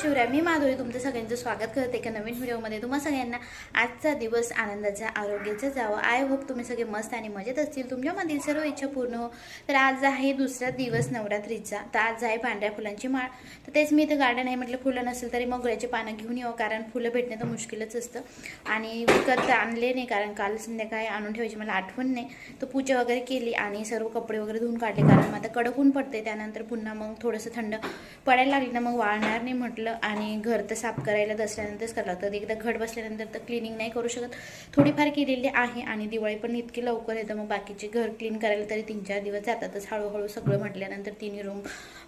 शिवराय मी माधुरी तुमचं सगळ्यांचं स्वागत करते एका नवीन व्हिडिओमध्ये. तुम्हा सगळ्यांना आजचा दिवस आनंदाचा आरोग्याचा जावं. आय होप तुम्ही सगळे मस्त आणि मजेत असतील. तुमच्यामधील सर्व इच्छा पूर्ण हो. तर आज आहे दुसरा दिवस नवरात्रीचा. तर आज आहे पांढऱ्या फुलांची माळ. तर तेच मी इथं गार्डन आहे म्हटलं फुलं नसेल तरी मोगऱ्याची पानं घेऊन येऊ कारण फुलं भेटणं तर मुश्किलच असतं. आणि विकत आणले नाही कारण काल संध्याकाळी आणून ठेवायची मला आठवण नाही. तर पूजा वगैरे केली आणि सर्व कपडे वगैरे धुवून काढले कारण मग आता कडक ऊन पडते त्यानंतर पुन्हा मग थोडंसं थंड पडायला लागली ना मग वाळणार नाही म्हटलं. आणि घर तर साफ करायला दसऱ्यानंतरच करावं लागतं एकदा घट बसल्यानंतर तर क्लिनिंग नाही करू शकत. थोडीफार केलेली आहे आणि दिवाळी पण इतकी लवकर येतं मग बाकीचे घर क्लीन करायला तरी तीन चार दिवस जातातच. हळूहळू सगळं म्हटल्यानंतर तिन्ही रूम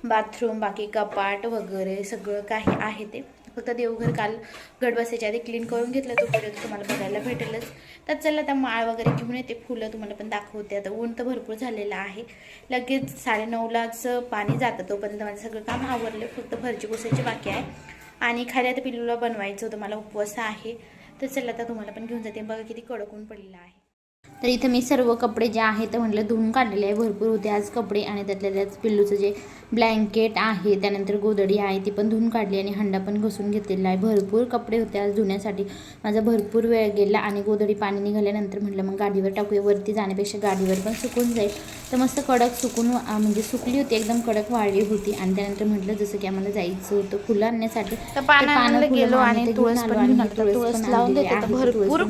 बाथरूम बाकी कपाट वगैरे सगळं काही आहे ते. फक्त देवघर काल गडबसेच्या आधी क्लीन करून घेतलं तो व्हिडिओ तुम्हाला बघायला भेटेलच. तर चला त्या माळ वगैरे घेऊन येते. फुलं तुम्हाला पण दाखवते. आता ऊन तर भरपूर झालेलं आहे. लगेच साडेनऊलाच पाणी जातं तोपर्यंत माझं सगळं काम आवरलं. फक्त भरची पुसायची बाकी आहे. आणि खाली आता पिल्लूला बनवायचं होतं. मला उपवास आहे. तर चला आता तुम्हाला पण घेऊन जाते. बघा किती कडक ऊन पडलेलं आहे. तर इथं मी सर्व कपडे जे आहेत म्हटलं धुवून काढलेले आहे. भरपूर होते आज कपडे आणि त्यातल्या त्याच पिल्लूचं जे ब्लँकेट आहे त्यानंतर गोदडी आहे ती पण धुवून काढली आणि हंडा पण घसून घेतलेला आहे. भरपूर कपडे होते आज धुण्यासाठी. माझा भरपूर वेळ गेला आणि गोदडी पाणी निघाल्यानंतर म्हटलं मग गाडीवर टाकूया. वरती जाण्यापेक्षा गाडीवर पण सुकून जाईल. तर मस्त कडक सुकून म्हणजे सुकली होती एकदम कडक वाळली होती. आणि त्यानंतर म्हटलं जसं की आम्हाला जायचं होतं फुलं आणण्यासाठी तर पानं गेलो आणि तुळस तर. भरपूर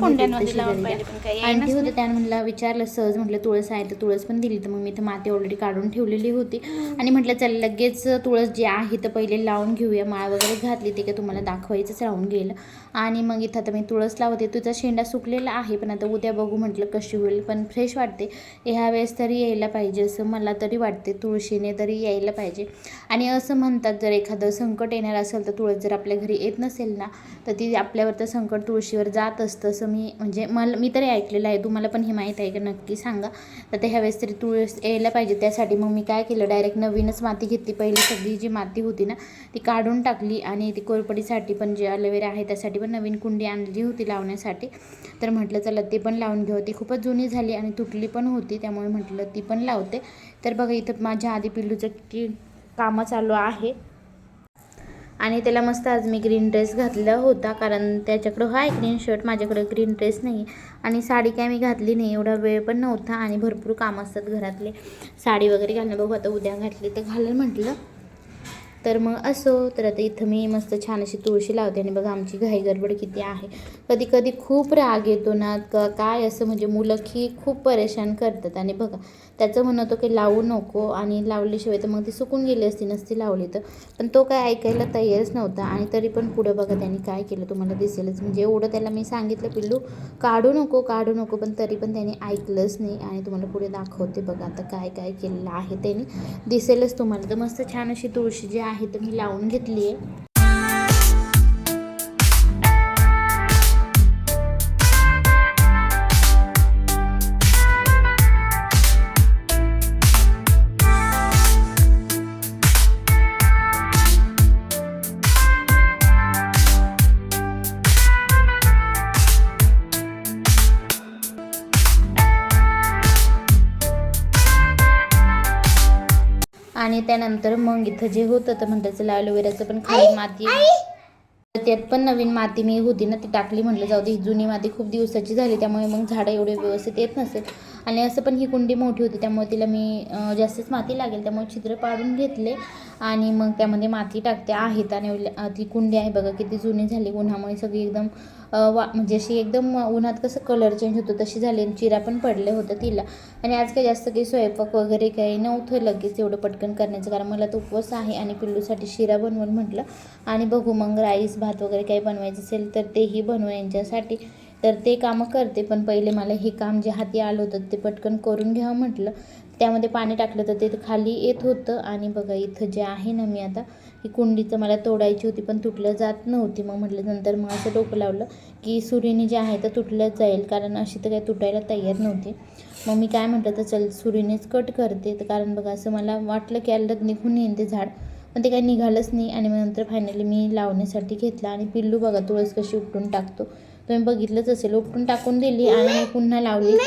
काही आणखी होते त्यानं म्हणलं विचारलं सहज म्हटलं तुळस आहे तर तुळस पण दिली. तर मग मी इथं माती ऑलरेडी काढून ठेवलेली होती. आणि म्हटलं चल लगेच तुळस जी आहे तर पहिले लावून घेऊया. माळ वगैरे घातली ते काय तुम्हाला दाखवायचंच राहून गेलं. आणि मग इथं आता मी तुळस लावते. तुझा शेंडा सुकलेला आहे पण आता उद्या बघू म्हटलं कशी होईल. पण फ्रेश वाटते. ह्या वेळेस तरी यायला पाहिजे असं मला तरी वाटते. तुळशीने तरी यायला पाहिजे. आणि असं म्हणतात जर एखादं संकट येणार असेल तर तुळस जर आपल्या घरी येत नसेल ना तर ती आपल्यावर तर संकट तुळशीवर जात असतं असं मी म्हणजे मला मी तरी ऐकलेलं आहे. तुम्हाला पण हे माहीत आहे का? नक्की सांगा. तर ते ह्यावेळेस तरी तुळस यायला पाहिजे. त्यासाठी मग मी काय केलं? डायरेक्ट नवीनच माती घेतली. पहिली सगळी जी माती होती ना ती काढून टाकली. आणि ती कोरपडीसाठी पण जे अलोवेरा आहे त्यासाठी पण नवीन कुंडी आणली होती लावण्यासाठी. तर म्हटलं चला ते पण लावून घेऊ. ती खूपच जुनी झाली आणि तुटली पण होती त्यामुळे म्हटलं ती पण लावते. तर बघा इथं माझ्या आधी पिल्लूचं की कामं चालू आहे. आणि त्याला मस्त आज मी ग्रीन ड्रेस घातला होता कारण त्याच्याकडं आहे ग्रीन शर्ट माझ्याकडं ग्रीन ड्रेस नाही. आणि साडी काय मी घातली नाही एवढा वेळ पण नव्हता आणि भरपूर काम असतात घरातले. साडी वगैरे घालणं बघू आता उद्या घातली तर घालेल म्हटलं. तर मग असो तर आता इथं मी मस्त छान अशी तुळशी लावते आणि बघा आमची घाई गडबड किती आहे. कधी कधी खूप राग येतो ना का काय असं म्हणजे मुलं की खूप परेशान करतात. आणि बघा त्याचं म्हणत होतं की लावू नको आणि लावल्याशिवाय तर मग ती सुकून गेली असती नसती लावली तर. पण तो काय ऐकायला तयारच नव्हता आणि तरी पण पुढं बघा त्यांनी काय केलं तुम्हाला दिसेलच. म्हणजे एवढं त्याला मी सांगितलं पिल्लू काढू नको काढू नको पण तरी पण त्याने ऐकलंच नाही आणि तुम्हाला पुढे दाखवते बघा आता काय काय केलेलं आहे त्यांनी. दिसेलच तुम्हाला. तर मस्त छान अशी तुळशी जी आहे आहे तर मी लावून घेतली आहे त्यानंतर मग इथं जे होतं तर म्हणतात चला ॲलोवेराचं पण खाली माती त्यात पण नवीन माती मी होती ना ती टाकली म्हटलं जाऊ दे जुनी माती खूप दिवसाची झाली त्यामुळे मग झाडं एवढे व्यवस्थित येत नसेल. आणि असं पण ही कुंडी मोठी होती त्यामुळे तिला मी जास्तच माती लागेल त्यामुळे छिद्र पाडून घेतले. आणि मग त्यामध्ये माती टाकते आहेत आणि ती कुंडी आहे बघा किती जुनी झाली उन्हामुळे सगळी एकदम वा म्हणजे अशी एकदम उन्हात कसं कलर चेंज होतो तशी झाली आणि चिरा पण पडले होतं तिला. आणि आज काही जास्त काही स्वयंपाक वगैरे काही नव्हतं लगेच एवढं पटकन करण्याचं. कारण मला तो उपवास आहे आणि पिल्लूसाठी शिरा बनवून म्हटलं. आणि बघू मग राईस भात वगैरे काही बनवायचं असेल तर तेही बनवू यांच्यासाठी. तर ते कामं करते पण पहिले मला हे काम जे हाती आलं होतं ते पटकन करून घ्यावं म्हटलं. त्यामध्ये पाणी टाकलं तर ते खाली येत होतं. आणि बघा इथं जे आहे ना मी आता ही कुंडीचं मला तोडायची होती पण तुटलं जात नव्हती. मग म्हटलं नंतर मग असं डोकं लावलं की सुरीने जे आहे तर तुटलंच जाईल कारण अशी तर काही तुटायला तयार नव्हती. मग मी काय म्हटलं तर चल सुरीनेच कट करते. तर कारण बघा असं मला वाटलं की आलं निघून येईन ते झाड. पण ते काही निघालंच नाही. आणि मग नंतर फायनली मी लावण्यासाठी घेतला. आणि पिल्लू बघा तुळस कशी उपटून टाकतो. तुम्ही बघितलंच असेल. उपटून टाकून दिली आणि मी पुन्हा लावली.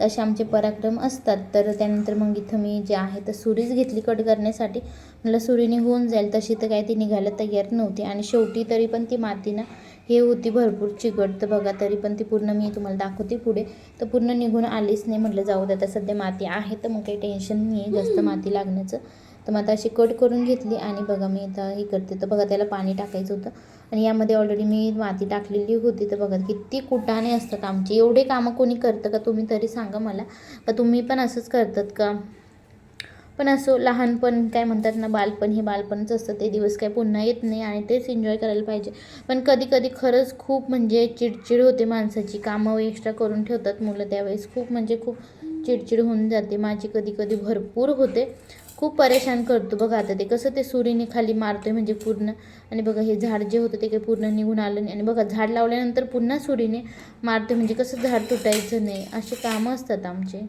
तसे आमचे पराक्रम असतात. तर त्यानंतर मग इथं मी जे आहे तर सुरीच घेतली कट करण्यासाठी. मला सुरीने होऊन जाईल. तशी तर काय ती निघायला तयार नव्हती. आणि शेवटी तरी पण ती माती ना हे होती भरपूर चिकट तर बघा तरी पण ती पूर्ण मी तुम्हाला दाखवते पुढे. तर पूर्ण निघून आलीच नाही म्हटलं जाऊ दे आता सध्या माती आहे तर मग काही टेन्शन नाही आहे जास्त माती लागण्याचं. तर मग आता अशी कट करून घेतली आणि बघा मी आता हे करते. तर बघा त्याला पाणी टाकायचं होतं. आणि यामध्ये ऑलरेडी मी माती टाकलेली होती. तर बघा किती कुटाणे असतात आमचे. एवढे कामं कोणी करतं का तुम्ही तरी सांगा मला. का तुम्ही पण असंच करतात का? पण असो लहानपण काय म्हणतात ना बालपण हे बालपणच असतं. ते दिवस काय पुन्हा येत नाही आणि तेच एन्जॉय करायला पाहिजे. पण कधी कधी खरंच खूप म्हणजे चिडचिड होते माणसाची. कामं एक्स्ट्रा करून ठेवतात मुलं त्यावेळेस. खूप म्हणजे खूप चिडचिड होऊन जाते. माझी कधी कधी भरपूर होते. खूप परेशान करतो बघा आता ते. कसं ते सुरीने खाली मारतोय म्हणजे पूर्ण. आणि बघा हे झाड जे होतं ते काही पूर्ण निघून आलं नाही. आणि बघा झाड लावल्यानंतर पुन्हा सुरीने मारतोय म्हणजे कसं झाड तुटायचं नाही. असे कामं असतात आमचे.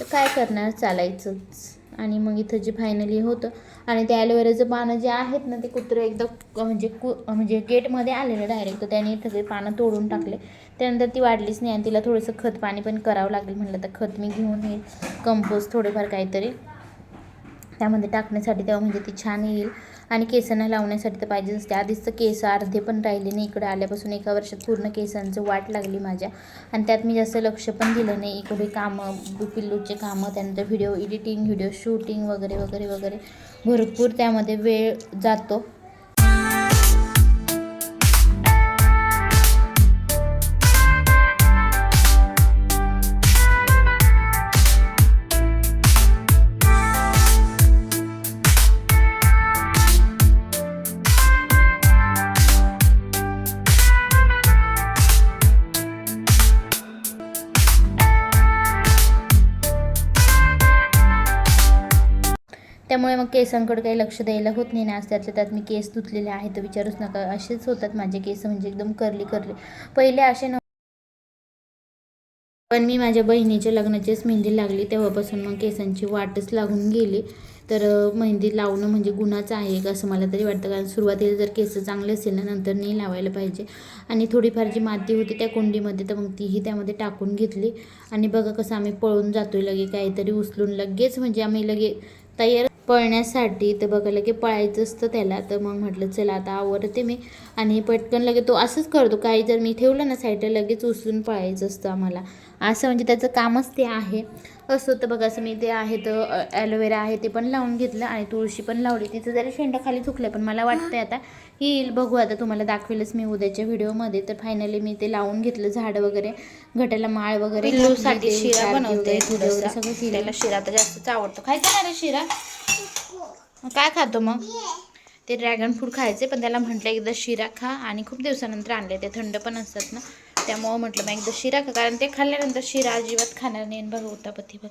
तर काय करणार? चालायचंच. आणि मग इथं जे फायनली होतं. आणि ते ॲलोवेराचं पानं जे आहेत ना ते कुत्रं एकदा म्हणजे कु म्हणजे गेटमध्ये आलेलं डायरेक्ट तर त्याने सगळे पानं तोडून टाकले. त्यानंतर ती वाढलीच नाही आणि तिला थोडंसं खत पाणी पण करावं लागेल म्हटलं तर खत मी घेऊन येईल. कंपोस्ट थोडेफार काहीतरी. त्यामध्ये टाकण्यासाठी तेव्हा म्हणजे ती छान येईल. आणि केसांना लावण्यासाठी तर पाहिजेच. असते आधीच तर केस अर्धे पण राहिले नाही. इकडे आल्यापासून एका वर्षात पूर्ण केसांचं वाट लागली माझ्या. आणि त्यात मी जास्त लक्ष पण दिलं नाही. इकडे कामं पिल्लूचे कामं त्यानंतर व्हिडिओ एडिटिंग व्हिडिओ शूटिंग वगैरे वगैरे वगैरे. भरपूर त्यामध्ये वेळ जातो. केसांकडे काही लक्ष द्यायला होत नाही ना आज त्यातल्या त्यात मी केस धुतलेले आहेत तर विचारूच नका. असेच होतात माझे केस म्हणजे एकदम करली करली पहिले असे न पण मी माझ्या बहिणीच्या लग्नाचीच मेहंदी लागली तेव्हापासून मग केसांची वाटच लागून गेली. तर मेहंदी लावणं म्हणजे गुन्हाचं आहे का असं मला तरी वाटतं. कारण सुरुवातीला जर केस चांगले असेल ना नंतर नाही लावायला पाहिजे. आणि थोडीफार जी माती होती त्या कुंडीमध्ये तर मग तीही त्यामध्ये टाकून घेतली. आणि बघा कसं आम्ही पळून जातोय लगे काहीतरी उचलून लगेच म्हणजे आम्ही लगे तयार पळण्यासाठी तर बघा लगे पळायचं असतं त्याला. तर मग म्हटलं चला आता आवडते मी. आणि पटकन लगे तो असंच करतो. काही जर मी ठेवलं ना साईडला लगेच उचलून पळायचं असतं आम्हाला. असं म्हणजे त्याचं कामच ते आहे. असं तर बघा असं मी ते आहे तर ॲलोवेरा आहे ते पण लावून घेतलं आणि तुळशी पण लावली. तिचं जरी शेंडा खाली चुकलं पण मला वाटतंय आता येईल. बघू आता तुम्हाला दाखवेलच मी उद्याच्या व्हिडिओमध्ये. तर फायनली मी ते लावून घेतलं झाड वगैरे घटाला माळ वगैरे ते शिरा बनवते सगळं शिरा तर जास्तच आवडतो. खायचा ना रे शिरा? काय खातो मग? ते ड्रॅगन फ्रूट खायचे पण त्याला म्हटलं एकदा शिरा खा आणि खूप दिवसानंतर आणले ते थंड पण असतात ना. त्यामुळं म्हटलं मग एकदा शिरा का कारण ते खाल्ल्यानंतर शिरा अजिबात खाणार नाही आणि बघा उतापती बघ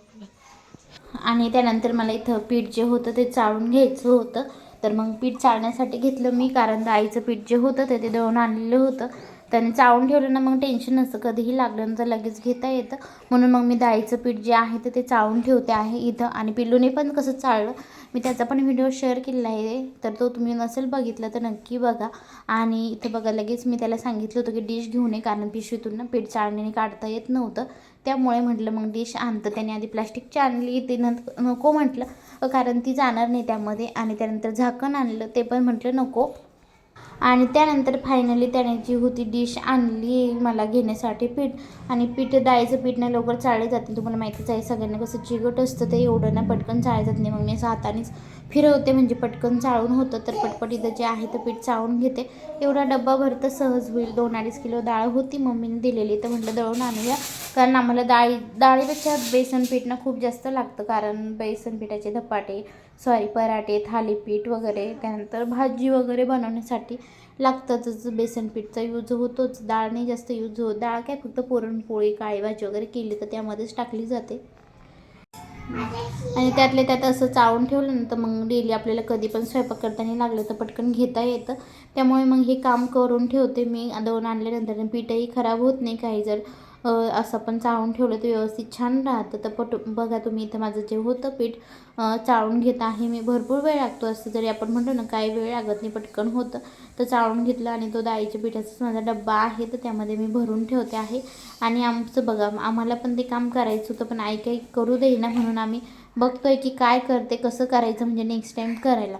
आणि त्यानंतर मला इथं पीठ जे होतं ते चाळून घ्यायचं होतं. तर मग पीठ चाळण्यासाठी घेतलं मी कारण डाळीचं पीठ जे होतं ते ते दळून आणलेलं होतं. त्याने चाळून ठेवलं ना मग टेन्शन नसतं. कधीही लागलं तर लगेच घेता येतं. म्हणून मग मी दाईचं पीठ जे आहे तर ते चाळून ठेवते आहे इथं. आणि पिल्लूने पण कसं चाळलं मी त्याचा पण व्हिडिओ शेअर केलेला आहे. तर तो तुम्ही नसेल बघितला तर नक्की बघा. आणि इथं बघा लगेच मी त्याला सांगितलं होतं की डिश घेऊन ये कारण पिशवीतून ना पीठ चाळणीने काढता येत नव्हतं. त्यामुळे म्हटलं मग डिश आणतं. त्याने आधी प्लास्टिकची आणली ते नको म्हटलं कारण ती जाणार नाही त्यामध्ये. आणि त्यानंतर झाकण आणलं ते पण म्हटलं नको. आणि त्यानंतर फायनली त्याने जी होती डिश आणली मला घेण्यासाठी पीठ आणि पीठ डाळीचं पीठ ना लवकर चाळले जाते. तुम्हाला माहितीच आहे सगळ्यांना कसं चिकट असतं ते एवढं ना पटकन चाळलं जात नाही. मग मी असं हातानेच फिरवते म्हणजे पटकन चाळून होतं तर पटपट इथं जे आहे ते पीठ चाळून घेते. एवढा डब्बा भरतं सहज होईल. दोन अडीच किलो डाळ होती मम्मीने दिलेली तर म्हटलं दळून आणूया. कारण आम्हाला डाळी डाळीपेक्षा बेसन पीठ ना खूप जास्त लागतं. कारण बेसन पिठाचे धपाटे सॉरी पराठे थालीपीठ वगैरे त्यानंतर भाजी वगैरे बनवण्यासाठी लागतातच. बेसन पीठचा यूज होतोच. डाळ नाही जास्त यूज होत. डाळ काय फक्त पुरणपोळी काळी भाजी वगैरे केली तर त्यामध्येच टाकली जाते. आणि त्यातले त्यात असं चाळून ठेवलं ना तर मग डेली आपल्याला कधी पण स्वयंपाक करताना लागलं तर पटकन घेता येतं. त्यामुळे मग हे काम करून ठेवते मी. दोन आणल्यानंतर पीठही खराब होत नाही काही जर. असं पण चाळून ठेवलं तर व्यवस्थित छान राहतं. तर पट बघा तुम्ही इथं माझं जे होतं पीठ चाळून घेत आहे मी. भरपूर वेळ लागतो असं जरी आपण म्हणतो ना काही वेळ लागत नाही पटकन होतं. तर चाळून घेतलं आणि तो डाळीच्या पिठाचाच माझा डब्बा आहे तर त्यामध्ये मी भरून ठेवते आहे. आणि आमचं बघा आम्हाला पण ते काम करायचं होतं पण आई काही करू देईना म्हणून आम्ही बघतोय की काय करते कसं करायचं म्हणजे नेक्स्ट टाईम करायला.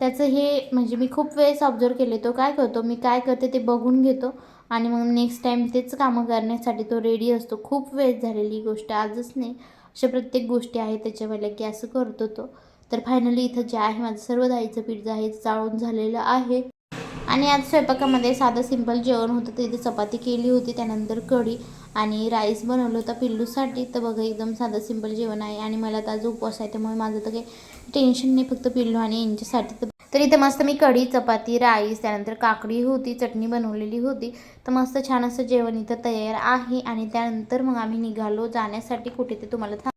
त्याचं हे म्हणजे मी खूप वेळेस ऑब्झर्व केले तो काय करतो मी काय करते ते बघून घेतो. आणि मग नेक्स्ट टाईम तेच कामं करण्यासाठी तो रेडी असतो. खूप वेळ झालेली गोष्ट. आजच नाही. अशा प्रत्येक गोष्टी आहेत त्याच्यावाल्या की असं करतो तो. तर फायनली इथं जे आहे माझं सर्व दाईचं पीठ आहे चाळून झालेलं आहे. आणि आज स्वयंपाकामध्ये साधं सिंपल जेवण होतं. तिथे चपाती केली होती त्यानंतर कढी आणि राईस बनवलं होतं पिल्लूसाठी. तर बघा एकदम साधं सिंपल जेवण आहे. आणि मला तर आज उपवास आहे त्यामुळे माझं तर काही टेन्शन नाही. फक्त पिल्लू आणि यांच्यासाठी तर तर इथे मस्त मी कढी चपाती राईस त्यानंतर काकडी होती चटणी बनवलेली होती. तर मस्त छान असं जेवण इथं तयार आहे आणि त्यानंतर मग आम्ही निघालो जाण्यासाठी कुठे ते तुम्हाला थांब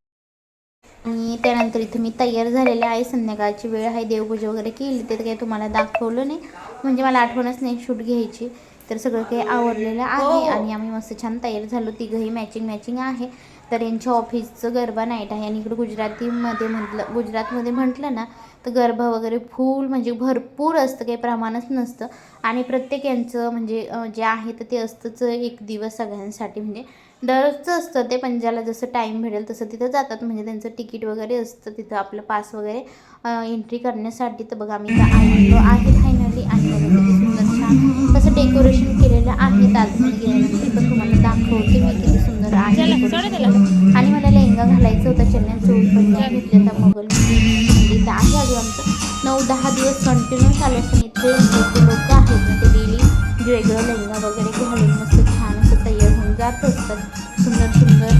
आणि त्यानंतर इथं मी तयार झालेले आहे. संध्याकाळची वेळ आहे. देवपूजा वगैरे केली ते काही तुम्हाला दाखवलं नाही. म्हणजे मला आठवणच नाही शूट घ्यायची. तर सगळं काही आवडलेलं आहे आणि आम्ही मस्त छान तयार झालो. तिघंही मॅचिंग मॅचिंग आहे. तर यांच्या ऑफिसचं गरबा नाईट आहे. आणि इकडं गुजरातीमध्ये म्हटलं गुजरातमध्ये म्हटलं ना तर गरबा वगैरे फुल म्हणजे भरपूर असतं काही प्रमाणच नसतं. आणि प्रत्येक यांचं म्हणजे जे आहे तर ते असतंच एक दिवस सगळ्यांसाठी. म्हणजे दररोजचं असतं ते पण ज्याला जसं टाईम भेटेल तसं तिथं जातात. म्हणजे त्यांचं तिकीट वगैरे असतं तिथं आपलं पास वगैरे एंट्री करण्यासाठी. तर बघा आम्ही आलेलो आहे फायनली आणि बघा किती सुंदर छान तसं डेकोरेशन केलेलं आहे. आतमध्ये गेल्यानंतर पण तुम्हाला दाखवते. आणि मला लेहंगा घालायचं होता चेन्नई चोळी तर मोगल म्हणजे आहे अजून आमचं. नऊ दहा दिवस कंटिन्यू चालू असतं. इथे लोक आहेत ना ते डेली वेगळं लेहंगा वगैरे घालून मस्त छान असं तयार होऊन जात असतात. सुंदर सुंदर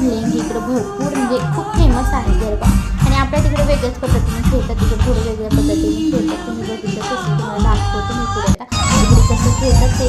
लेहंगे इकडं भरपूर म्हणजे खूप फेमस आहे गरबा. आणि आपल्या तिकडे वेगळ्याच पद्धतीने खेळतात तिकडे थोडं वेगळ्या पद्धतीने खेळतात तुम्ही बघितलं तसं तुम्हाला दाखवतो मी पुढे आता. तिकडे कसं खेळतात ते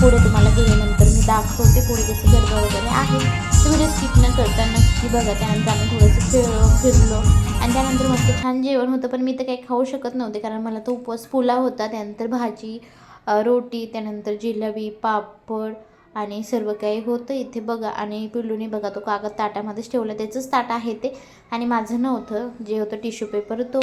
पुढे तुम्हाला गेल्यानंतर मी दाखवते पुढे कसं गरबा वगैरे आहे. तर व्हिडिओ स्किप न करता नक्की बघा त्यानंतर आम्ही थोडंसं फिरलो फिरलो. आणि त्यानंतर मस्त छान जेवण होतं पण मी तर काही खाऊ शकत नव्हते कारण मला तो उपवास पुलाव होता. त्यानंतर भाजी रोटी त्यानंतर जिलेबी पापड आणि सर्व काही होतं इथे बघा. आणि पिल्लूने बघा तो कागद ताटामध्येच ठेवलं. त्याचंच ताट आहे ते. आणि माझं नव्हतं जे होतं टिश्यू पेपर तो.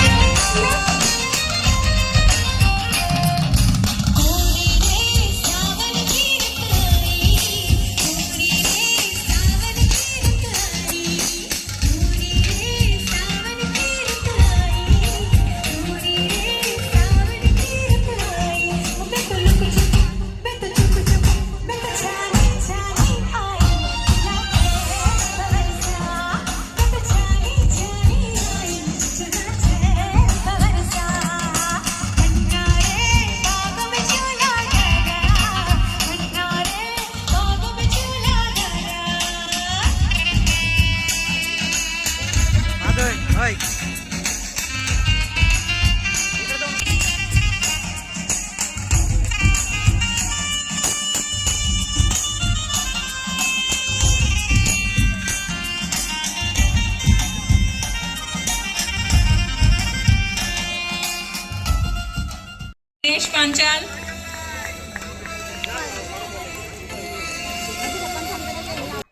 पांचाल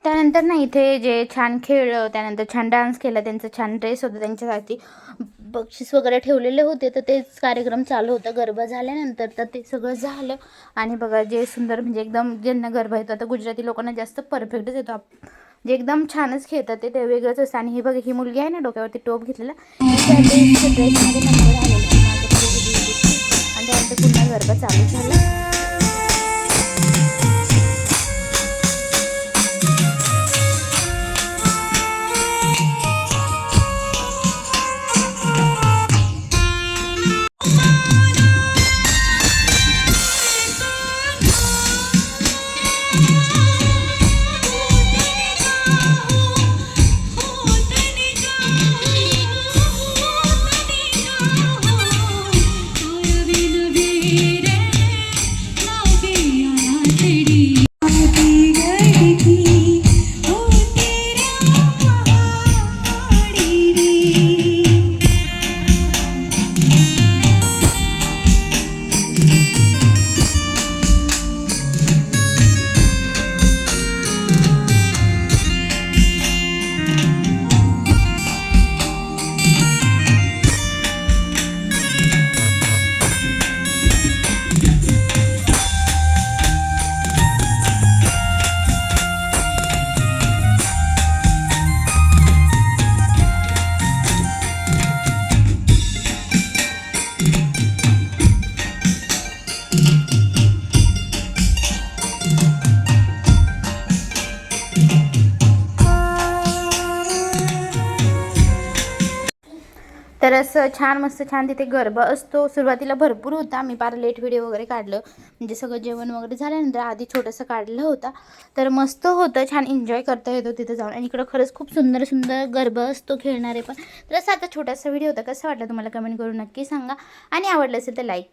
त्यानंतर ना इथे जे छान खेळलं त्यानंतर छान डान्स केला त्यांचा छान ड्रेस होता त्यांच्यासाठी. बक्षीस वगैरे ठेवलेले होते तर तेच कार्यक्रम चालू होता. गरबा झाल्यानंतर तर ते सगळं झालं. आणि बघा जे सुंदर म्हणजे एकदम ज्यांना गरबा येतो आता गुजराती लोकांना जास्त परफेक्टच येतो. जे एकदम छानच खेळतात ते ते वेगळंच असतं. आणि हे बघा ही मुलगी आहे ना डोक्यावरती टोप घेतलेला. आणि त्यानंतर पुन्हा गरबा चालू झाला. तर असं छान मस्त छान तिथे गरबा असतो. सुरुवातीला भरपूर होता. मी फार लेट व्हिडिओ वगैरे काढलं. म्हणजे सगळं जेवण वगैरे झाल्यानंतर आधी छोटंसं काढलं होता. तर मस्त होतं. छान एन्जॉय करता येतो तिथं जाऊन. आणि इकडं खरंच खूप सुंदर सुंदर गरबा असतो खेळणारे पण. तर असा आता छोटासा व्हिडिओ होता. कसा वाटला तुम्हाला कमेंट करून नक्की सांगा. आणि आवडलं असेल तर लाईक